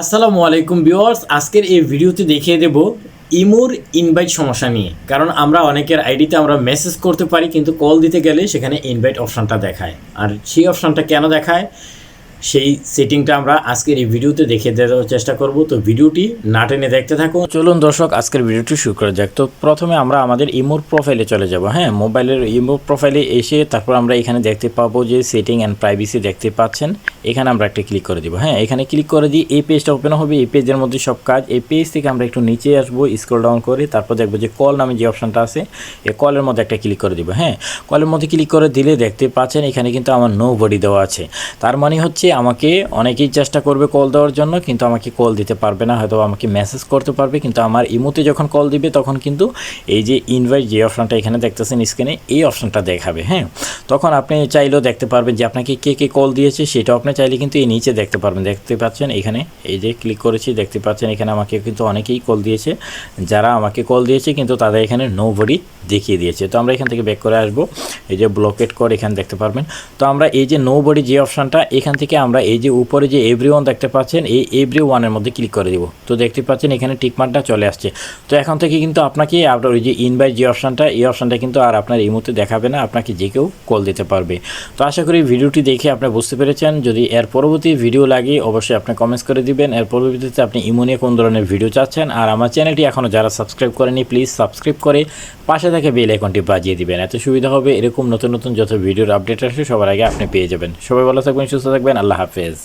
আসসালামু আলাইকুম ভিউয়ার্স, আজকের এই ভিডিওতে দেখিয়ে দেব ইমোর ইনভাইট সমস্যা নিয়ে। কারণ আমরা অনেকের আইডিতে আমরা মেসেজ করতে পারি, কিন্তু কল দিতে গেলে সেখানে ইনভাইট অপশানটা দেখায়। আর সেই অপশানটা কেন দেখায়? সেই সেটিংটা আমরা আজকের এই ভিডিওতে দেখে দেওয়ার চেষ্টা করব। তো ভিডিওটি না টেনে দেখতে থাকুন। চলুন দর্শক, আজকের ভিডিওটি শুরু করা যাক। তো প্রথমে আমরা আমাদের ইমোর প্রোফাইলে চলে যাব। হ্যাঁ মোবাইলের ইমোর প্রোফাইলে এসে তারপর আমরা এখানে দেখতে পাবো যে সেটিং অ্যান্ড প্রাইভেসি দেখতে পাচ্ছেন। এখানে আমরা একটা ক্লিক করে দিব। হ্যাঁ এখানে ক্লিক করে দিই এই পেজটা ওপেন হবে, এই পেজের মধ্যে সব কাজ। এই পেজ থেকে আমরা একটু নিচে আসব স্ক্রল ডাউন করে তারপর দেখব যে কল নামে যে অপশনটা আছে, এই কলের মধ্যে একটা ক্লিক করে দিব। হ্যাঁ কলের মধ্যে ক্লিক করে দিলে দেখতে পাচ্ছেন এখানে কিন্তু আমার নো বডি দেওয়া আছে। তার মানে হচ্ছে আমাকে অনেকেই চেষ্টা করবে কল দেওয়ার জন্য, কিন্তু আমাকে কল দিতে পারবে না, হয়তো আমাকে মেসেজ করতে পারবে, কিন্তু আমার ইমোতে যখন কল দিবে তখন কিন্তু এই যে ইনভাইট যে অপশানটা এখানে দেখতেছেন স্ক্রিনে এই অপশনটা দেখাবে। হ্যাঁ তখন আপনি চাইলেও দেখতে পারবেন যে আপনাকে কে কে কল দিয়েছে, সেটাও আপনি চাইলে কিন্তু এই নিচে দেখতে পারবেন। দেখতে পাচ্ছেন এখানে, এই যে ক্লিক করেছি, দেখতে পাচ্ছেন এখানে আমাকে কিন্তু অনেকেই কল দিয়েছে। যারা আমাকে কল দিয়েছে কিন্তু তাদের এখানে নো বডি দেখিয়ে দিয়েছে। তো আমরা এখান থেকে ব্যাক করে আসব। এই যে ব্লকেট কর এখানে দেখতে পারবেন। তো আমরা এই যে নো বডি যে অপশনটা এখান থেকে আমরা এই যে উপরে যে এভরি ওয়ান দেখতে পাচ্ছেন, এই এভরি ওয়ানের মধ্যে ক্লিক করে দিব। তো দেখতে পাচ্ছেন এখানে টিকমার্কটা চলে আসছে। তো এখন থেকে কিন্তু আপনাকে আপনার ওই যে ইনভাইট যে অপশনটা এই অপশনটা কিন্তু আর আপনার এই মুহূর্তে দেখাবে না। আপনাকে যে কেউ কল দিতে পারবে। তো আশা করি ভিডিওটি দেখে আপনি বুঝতে পেরেছেন। যদি এর পরবর্তী ভিডিও লাগে, অবশ্যই আপনি কমেন্টস করে দিবেন। এর পরবর্তীতে আপনি ইমোনিয়া কোন ধরনের ভিডিও চাচ্ছেন, আর আমার চ্যানেলটি এখনও যারা সাবস্ক্রাইব করেনি প্লিজ সাবস্ক্রাইব করে পাশে থেকে বেল আইকনটি বাজিয়ে দিবেন। এত সুবিধা হবে এরকম নতুন নতুন যত ভিডিওর আপডেট আসে সবার আগে আপনি পেয়ে যাবেন। সবাই ভালো থাকবেন, সুস্থ থাকবেন, আল্লাহ হাফেজ।